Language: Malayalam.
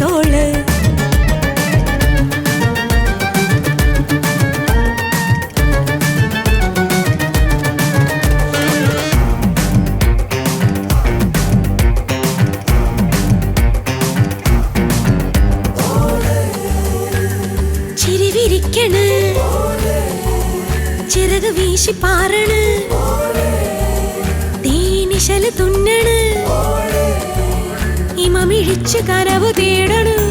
തോൾ ചിരിവിരിക്കണ് ചിറക് വീശി തുന്നണ്. ഇമമിഴിച്ച് കനവ് തേടണ്.